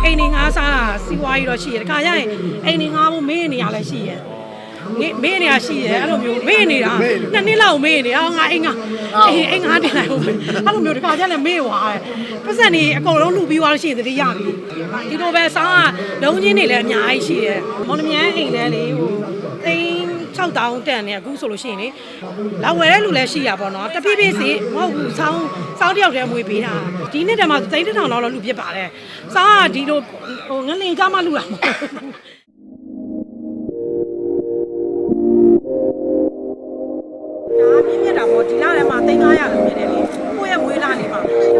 အိမ်နေငါးစားတာစီဝါကြီးတော့ရှိတယ်တခါကျရင်အိမ်နေငါးဖို့မေးနေရလဲရှိရယ်မေးမေးနေရရှိတယ်အဲ့လိုမျိုးမေးနေတာနှစ်နှစ်လောက်မေးနေအောင်ငါအိမ်ငါအိမ်အိမ်ငါတင်လိုက်ဟုတ်မယ်အဲ့လိုမျိုးတခါကျလည်းမေးသွားတယ်ပတ်စံနေအကုန်လုံးလူပြီးသွားလို့ရှိရင်တတိရပြီဒီလိုပဲစားကလုံးချင်းနေလည်းအများကြီးရှိတယ်မော်နမြန်အိမ်လဲလေဟို အိမ်6000တန်နေအခုဆိုလို့ရှိရင်လေလာဝယ်တဲ့လူလည်းရှိရပါတော့တပိပိစီမဟုတ်ဘူးဆောင်းဆောင်းတယောက်တည်းမွေးပေးတာဒီနေ့တည်းမှာသိန်းတစ်ထောင်လောက်တော့လူဖြစ်ပါတယ်စားကဒီလိုဟိုငလင်ကြမလူတာမဟုတ်ဘူးဒါပြင်းပြတာပေါ့ဒီလထဲမှာသိန်း900လောက်ဖြစ်တယ်လေကိုယ့်ရဲ့မွေးလာနေပါဘေး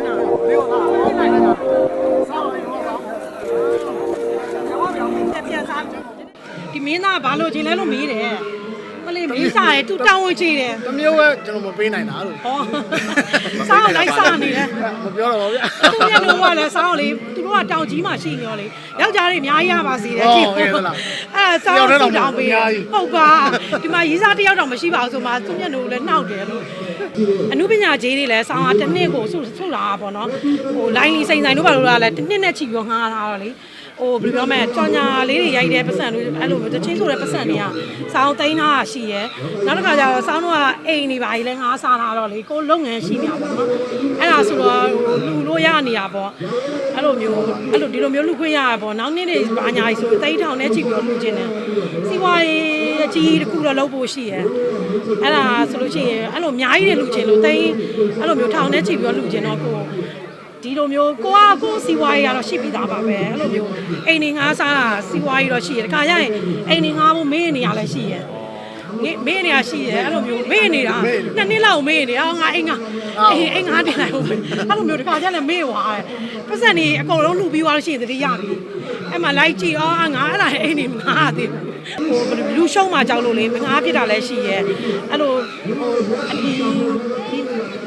ကပြန်စားဒီမင်းသားဘာလို့ချင်းလဲလို့မေးတယ်မ လေးမေးစားတယ်သူတောင်းဝင်ချေတယ်တမျိုးပဲကျွန်တော်မပေးနိုင်တာလို့ဟောစားအောင်လိုက်စားနေတယ်မပြောတော့ပါဗျာသူမျက်လုံးကလည်းစားအောင်လေသူတို့ကတောင်ကြီးမှရှိနေရောလေယောက်ျားတွေအများကြီးရပါစေတယ်ကြည့်အဲ့ဒါစားအောင်သူတောင်ပေးဟုတ်ပါဒီမှာရေးစားတစ်ယောက်တော့မရှိပါဘူးဆိုမှသူမျက်လုံးလည်းနှောက်တယ်လို့ အနုပညာကြီးတွေလည်းဆောင်းအားတစ်နှစ်ကိုဆုဆုလာတာပေါ့နော်ဟိုလိုင်းလီစိန်ဆိုင်တို့ဘာလို့လဲလဲတစ်နှစ်နဲ့ချီပြီးငှားထားတော့လေဟိုဘယ်လိုပြောမလဲကြောင်ညာလေးတွေရိုက်တဲ့ပတ်စံလို့အဲ့လိုတချင်းဆိုတဲ့ပတ်စံတွေကစောင်းသိန်းထားတာရှိရဲနောက်တစ်ခါကျတော့စောင်းတို့ကအိမ်နေပါကြီးလဲငါးစားထားတော့လေကိုလုပ်ငန်းရှိနေတာပေါ့နော်အဲ့ဒါဆိုတော့ဟိုလူလို့ရ နေတာပေါ့အဲ့လိုမျိုးအဲ့လိုဒီလိုမျိုးလူခွင့်ရတာပေါ့နောက်နေ့တွေဘာညာကြီးဆိုသိန်းထောင်နဲ့ချီပြီးတော့လူချင်းတယ်စီးပွားရေးအကြီးတစ်ခုတော့လုပ်ဖို့ရှိရဲအဲ့ဒါဆိုလို့ရှိရင်အဲ့လိုအများကြီးတွေလူချင်းလို့သိန်းအဲ့လိုမျိုးထောင်နဲ့ချီပြီးတော့လူချင်းတော့ကိုဒီလိုမျိုးကိုကကိုစီဝါရေးကတော့ရှိပြီးသားပါပဲအဲ့လိုမျိုးအိမ်နေငါးစားတာစီဝါရေးတော့ရှိရတခါကျရင်အိမ်နေငါးဖို့မေးနေရလဲရှိရ မေးမေးနေရရှိရအဲ့လိုမျိုးမေးနေတာနှစ်နှစ်လောက်မေးနေအောင်ငါအိမ်ငါအိမ်အိမ်ငါတင်လိုက်ဟုတ်မယ်အဲ့လိုမျိုးတခါကျလည်းမေးသွားတယ်ပတ်စံနေအကုန်လုံးလူပြီးသွားလို့ရှိရင်တတိရပြီအဲ့မှာလိုက်ကြည့်အော်ငါအဲ့ဒါအိမ်နေငါသေးဘူးဟိုလူရှုံးမှကြောက်လို့လေငါဖြစ်တာလည်းရှိရဲအဲ့လိုဟိုအဒီ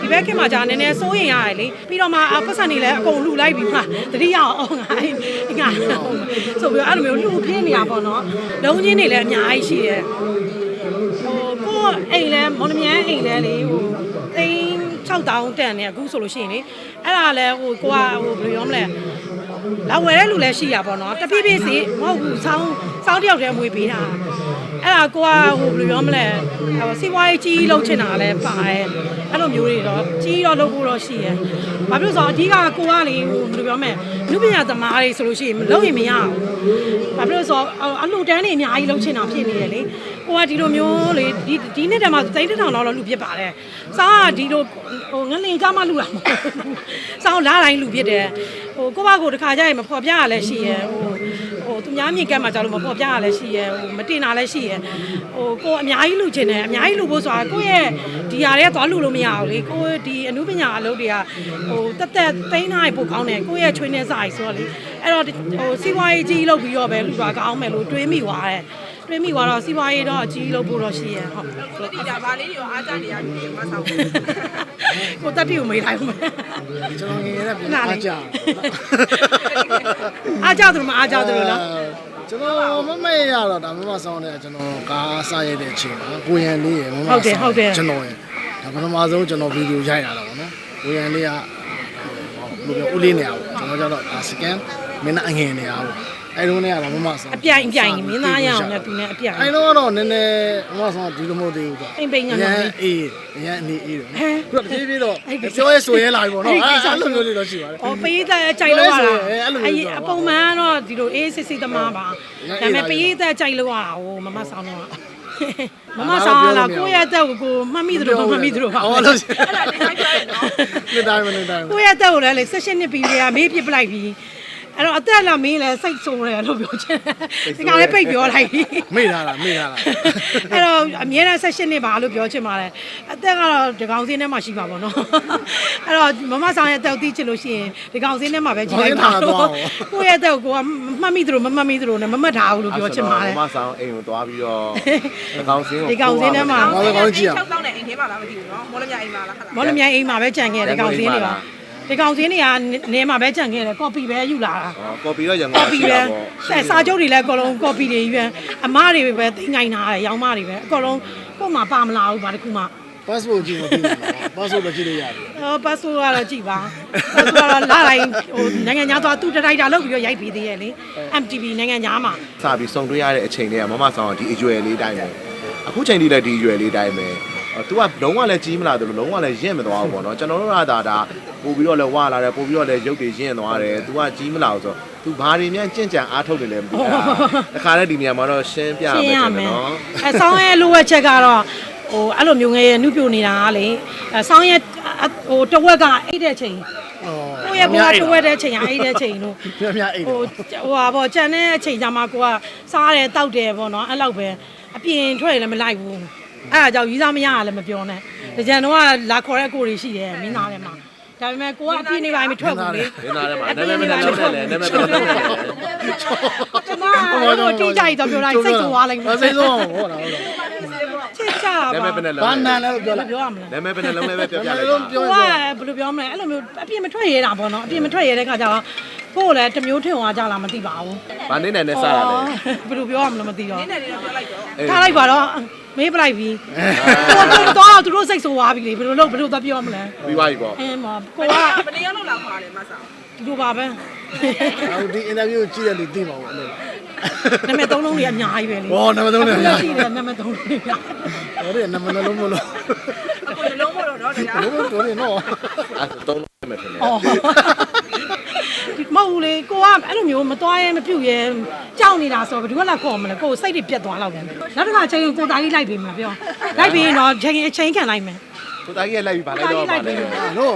ဒီဘက်ကမှကြာနည်းနည်းစိုးရင်ရတယ်လေပြီးတော့မှပတ်စံနေလည်းအကုန်လူလိုက်ပြီးမှတတိယအောင်ငါငါဆိုပြီးအဲ့လိုမျိုးလူပြင်းနေတာပေါ့နော်လုံးချင်းတွေလည်းအများကြီးရှိရဲဟို ကိုအိမ်လဲမော်နမြန်အိမ်လဲလေဟိုအိမ်6000တန်နေအခုဆိုလို့ရှိရင်လေအဲ့ဒါလဲဟိုကိုကဟိုဘယ်လိုပြောမလဲလာဝယ်တဲ့လူလည်းရှိရပါတော့တပိပိစီမဟုတ်ဘူးဆောင်းဆောင်းတယောက်တည်းမွေးပေးတာအဲ့ဒါကိုကဟိုဘယ်လိုပြောမလဲဟိုစီဝိုင်းကြီးလှုပ်ချင်တာလည်းပါတယ်အဲ့လိုမျိုးတွေတော့ကြီးတော့လှုပ်ဖို့တော့ရှိရဘာဖြစ်လို့ဆိုတော့အဓိကကိုကလေဟိုဘယ်လိုပြောမလဲလူပညာသမားတွေဆိုလို့ရှိရင်လှုပ်ရင်မရဘူးဘာဖြစ်လို့ဆိုတော့အလှူတန်းတွေအများကြီးလှုပ်ချင်တာဖြစ်နေတယ်လေ ကိုကဒီလိုမျိုးလေဒီဒီနေ့တည်းမှာသိန်းတစ်ထောင်လောက်တော့လူဖြစ်ပါတယ်စားကဒီလိုဟိုငလင်ကြမလူတာမဟုတ်ဘူးစောင်းလာတိုင်းလူဖြစ်တယ်ဟိုကိုဘကိုတခါကြရင်မဖော်ပြရလဲရှိရဟိုဟိုသူများမြင်ကက်မှာကြောက်လို့မဖော်ပြရလဲရှိရဟိုမတင်တာလဲရှိရဟိုကိုအများကြီးလူချင်တယ်အများကြီးလူဖို့ဆိုတာကိုယ့်ရဲ့ဒီຢာတွေကသွားလူလို့မရဘူးလေကိုဒီအမှုပညာအလုပ်တွေကဟိုတက်တက်သိန်းနိုင်ပို့ကောင်းတယ်ကိုယ့်ရဲ့ချွေးနေစားကြီးဆိုတော့လေအဲ့တော့ဟိုစီးပွားရေးကြီးလုပ်ပြီးတော့ပဲလူပါကောင်းမယ်လို့တွေးမိသွားတယ် တွေးမိသွားတော့စီးပွားရေးတော့အကြီးလုပ်ဖို့တော့ရှိရဟုတ်ဆိုဒီဒါဗာလေးတွေရောအားကြနေရပြီမဆောက်ဘူးကိုတက်တီကိုမေးလိုက်ဦးမယ်ကျွန်တော်ငယ်ရတဲ့ပြန်အားကြအားကြသူမအားကြသူနော်ကျွန်တော်မမေ့ရတော့ဒါမမဆောင်တဲ့ကျွန်တော်ကားစားရတဲ့အချိန်မှာကိုရန်လေးရမမကျွန်တော်ရဒါပထမဆုံးကျွန်တော်ဗီဒီယိုရိုက်ရတာပေါ့နော်ကိုရန်လေးကဘယ်လိုပြောဦးလေးနေရပေါ့ကျွန်တော်ကျတော့စကန်မင်းအငယ်နေရပေါ့ အဲ့လိုနဲ့ကတော့မမဆောင်အပြိုင်ပြိုင်မင်းသားရအောင်နဲ့သူနဲ့အပြိုင်အဲ့တော့တော့နည်းနည်းမမဆောင်ဒီလိုမဟုတ်သေးဘူးတော့ပိန်ပိန်ညာညာရန်အေးရန်အနေအေးတော့ဟမ်ခုတော့ပြေးပြေးတော့အဲ့ဒီပြောရဲဆိုရဲလာပြီပေါ့နော်အဲ့ဒီကိစ္စအဲ့လိုမျိုးလေးတော့ရှိပါတယ်။အော်ပေးတဲ့ကြိုက်လို့ရတာအဲ့လိုမျိုးဆိုတော့အပုံမှန်ကတော့ဒီလိုအေးစစ်စစ်သမားပါရ။မ်းအေးဒါပေမဲ့ပါပေးတဲ့ကြိုက်လို့ရတာဟိုမမဆောင်တော့မမဆောင်လာကိုယ့်ရဲ့အသက်ကိုကိုမှတ်မိသလိုမမှတ်မိသလိုပါဟောလို့အဲ့ဒါလေးတိုင်းပြောရနော်နေတိုင်းမနေတိုင်းကိုယ့်ရဲ့အသက်ကိုလည်းလေ16နှစ်ပြီးလေမေးပြစ်ပလိုက်ပြီး အဲ့တော့အသက်လာမင်းလည်းစိတ်ဆိုးတယ်လို့ပြောချင်တယ်ဒီကလည်းပိတ်ပြောလိုက်ပြီမေ့ထားတာမေ့ထားတာအဲ့တော့အမြဲတမ်း16နှစ်ပါလို့ပြောချင်ပါတယ်အသက်ကတော့ဒီကောင်စင်းထဲမှာရှိပါပေါ့နော်အဲ့တော့မမဆောင်ရဲ့အသက်ကိုသိချင်လို့ရှိရင်ဒီကောင်စင်းထဲမှာပဲကြည့်လိုက်ပါကိုယ့်ရဲ့အသက်ကိုကမှတ်မိသလိုမမှတ်မိသလိုနဲ့မမှတ်ထားဘူးလို့ပြောချင်ပါတယ်မဆောင်အိမ်ကိုသွားပြီးတော့ဒီကောင်စင်းကိုဒီကောင်စင်းထဲမှာဟောလည်းကောင်းကြည့်အောင်6တောင်းတဲ့အိမ်ထဲမှာလားမသိဘူးနော်မော်လမြိုင်အိမ်မှာလားခလားမော်လမြိုင်အိမ်မှာပဲကြံခဲ့တယ်ဒီကောင်စင်းတွေပါ ဒီကောင်စင်းတွေကနေမှာပဲကြံခဲ့တယ်ကော်ပီပဲယူလာတာကော်ပီတော့ရန်ကုန်ကော်ပီရှိပဲတာပေါ့အဲစာချုပ်တွေလည်းအကုန်လုံးကော်ပီတွေကြီးပဲအမားတွေပဲသိငိုင်းထားတယ်ရောင်းမတွေပဲအကုန်လုံးကို့မှာပါမလာဘူးဘာတစ်ခုမှ passport ကြည့်မပြီးဘူး passport ပဲကြည့်လို့ရတယ်အော်ပတ်ဆိုကတော့ကြည်ပါပတ်ဆိုကတော့လာတိုင်းဟိုနိုင်ငံသားသွားသူတရိုက်တာလုပ်ပြီးတော့ရိုက်ပြီးသေးရဲ့လေ MTV နိုင်ငံသားမှာစပြီးစုံတွေ့ရတဲ့အချိန်တွေကမမဆောင်ဒီအရွယ်လေးတိုင်းပဲအခုချိန်ထိလည်းဒီအရွယ်လေးတိုင်းပဲ သူကလုံးဝလည်းကြီးမလာတယ်လို့လုံးဝလည်းရင့်မသွားဘူးပေါ့နော်ကျွန်တော်တို့ကဒါဒါပို့ပြီးတော့လည်းဝလာတယ်ပို့ပြီးတော့လည်းရုပ်တွေရင့်သွားတယ်သူကကြီးမလာဘူးဆိုတော့သူဘာတွေများကြင့်ကြံအားထုတ်တယ်လဲမသိဘူးတခါတည်းဒီနေရာမှာတော့ရှင်းပြရရှမယ်င်းရကျွန်မယ်တော်နော်အဲဆောင်းရဲလိုဝက်ချက်ကတော့ဟိုအဲ့လိုမျိုးငယ်နုပြိုနေတာကလေအဲဆောင်းရဲဟိုတဝက်ကအိတ်တဲ့ချိန်အော်ကိုယ့်ရဲ့ဘဝတဝက်တဲ့ချိန်ကအိတ်တဲ့ချိန်လို့ပြပြအိတ်ဟိုဟိုဟာပေါ့ကြံတဲ့အချိန်ကြမှာကိုကစားတယ်တောက်တယ်ပေါ့နော်အဲ့လောက်ပဲအပြင်ထွက်ရလည်းမလိုက်ဘူး အဲ့ဒါကြောင့်ရီးစားမရရလည်းမပြောနဲ့တကြံတော့ကလာခေါ်တဲ့ကိုတွေရှိတယ်မင်းသားထဲမှာဒါပေမဲ့ကိုကအပြင်းနေပါမထွက်ဘူးလေမင်းသားထဲမှာနာမည်မနဲ့လုံးနဲ့လေနာမည်မနဲ့လုံးနဲ့လေကျမအဲ့လိုတိကျကြီးတော့ပြောလိုက်စိတ်ဆိုးသွားလိုက်မယ်စိတ်ဆိုးအောင်ဟုတ်လားဟုတ်လားချစ်ကြပါနာမည်ဘယ်နဲ့လုံးဘာလဲနာလဲပြောလိုက်ပြောရမလဲနာမည်ဘယ်နဲ့လုံးလဲပဲပြောပြလိုက်လုံးပါပြောကိုကဘယ်လိုပြောမလဲအဲ့လိုမျိုးအပြင်မထွက်ရတာပေါ့နော်အပြင်မထွက်ရတဲ့ခါကျတော့ ကိုယ်လည်းတစ်မျိုးထင်သွားကြလားမသိပါဘူး။ဘာနေနဲ့နဲ့စတာလဲဘယ်လိုပြောရမလဲမသိတော့နည်းနည်းလေးတော့ပြောလိုက်တော့။ထားလိုက်ပါတော့မေးပလိုက်ပြီကိုတော့သူတို့စိတ်ဆိုးသွားပြီလေဘယ်လိုလုပ်ဘယ်လိုသွားပြောမလဲပြီးသွားပြီပေါ့အဲမကိုကမနေ့ကလောက်လာခေါ်တယ်မဆောင်းဒီလိုပါပဲအခုဒီ interview ကိုကြည့်ရလို့သိပါဘူးအဲ့လိုနာမည်သုံးလုံးတွေအများကြီးပဲလေဟောနံပါတ်3နဲ့အများကြီးရှိတယ်နာမည်သုံးလုံးတွေအများဟောဒီနံပါတ်လုံးမလို့ကိုယ်လုံးမလို့တော့တရားလုံးတော်နေနော်အဲ့ဒါသုံးလုံး မယ်ထင်တယ်အော်ဒီမဟုတ်ဘူးလေကိုကအဲ့လိုမျိုးမသွားရဲမပြုတ်ရဲကြောက်နေတာဆိုတော့ဘယ်သူကလာခေါ်မလဲကိုစိတ်တွေပြတ်သွားလောက်တယ်နောက်တစ်ခါချိန်ကိုသားကြီးလိုက်ပြီမပြောလိုက်ပြီတော့ချိန်အချိန်ခံလိုက်မယ် ကိုသားကြီးလိုက်ပြီးဘာလိုက်တော့ပါလဲနော်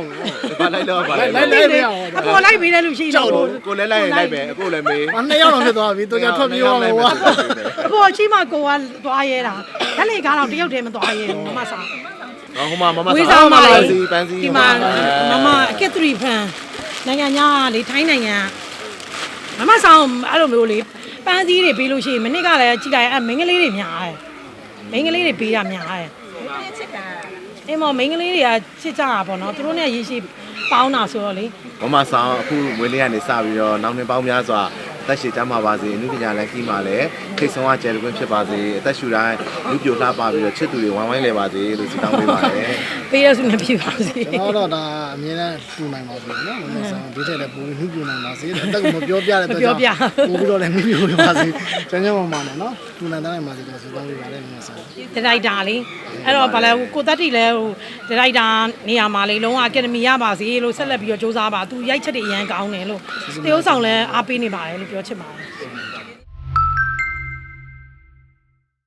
ဘာလိုက်တော့ပါလဲလိုက်လိုက်အပေါ်လိုက်ပြီးတဲ့လူရှိတော့ကိုလည်းလိုက်ရင်လိုက်ပဲအခုလည်းမေးအနှစ်ယောက်တော့ဖြစ်သွားပြီတို့ကြထွက်ပြေးအောင်ဟောအပေါ်ရှိမှကိုကသွားရဲတာလက်လေကားတော့တယောက်တည်းမသွားရဲဘူးမဆာဟောဟိုမှာမမဝေးဆောင်ပါလေစီပန်းစီဒီမှာမမအကက်သရီဖန်နိုင်ငံညာလေထိုင်းနိုင်ငံမမဆောင်အဲ့လိုမျိုးလေပန်းစည်းတွေပေးလို့ရှိရင်မနစ်ကလည်းကြည့်လိုက်အဲ့မင်းကလေးတွေများတယ်မင်းကလေးတွေပေးတာများတယ်ချစ်တာ အင်းမမင်းကလေးတွေကချစ်ကြတာပေါ့နော်သူတို့နဲ့ရေရှိပေါင်းတာဆိုတော့လေမမဆောင်အခုမွေးလေးကနေစပြီးတော့နောက်နှစ်ပေါင်းများစွာတက်ရှိကြမှာပါစေအနုပညာလည်းကြီးမှာလည်းထိတ်ဆုံးကကျယ်ကွင်းဖြစ်ပါစေအသက်ရှူတိုင်းလူပြိုလှပပြီးတော့ချစ်သူတွေဝိုင်းဝိုင်းလဲပါစေလို့ဆုတောင်းပေးပါတယ် ပေးရစုနေပြပါစေကျွန်တော်တော့ဒါအမြင်နဲ့ပူနိုင်ပါစေနော်မင်းဆောင်ဒီထက်လည်းပူနှူးပြနိုင်ပါစေအတက်ကမပြောပြတဲ့အတွက်ကြောင့်ပူပြီးတော့လည်းနှူးပြပါစေကျန်ကျန်မှမှလည်းနော်ပူနိုင်တိုင်းပါစေတော့ဆုတောင်းပေးပါတယ်မင်းဆောင်ဒီရိုက်တာလေအဲ့တော့ဘာလဲကိုတက်တီလဲဟိုဒီရိုက်တာနေရာမှာလေလုံးဝအကယ်ဒမီရပါစေလို့ဆက်လက်ပြီးတော့စူးစမ်းပါသူရိုက်ချက်တွေအရန်ကောင်းတယ်လို့တရုပ်ဆောင်လဲအားပေးနေပါတယ်လို့ပြောချင်ပါတယ်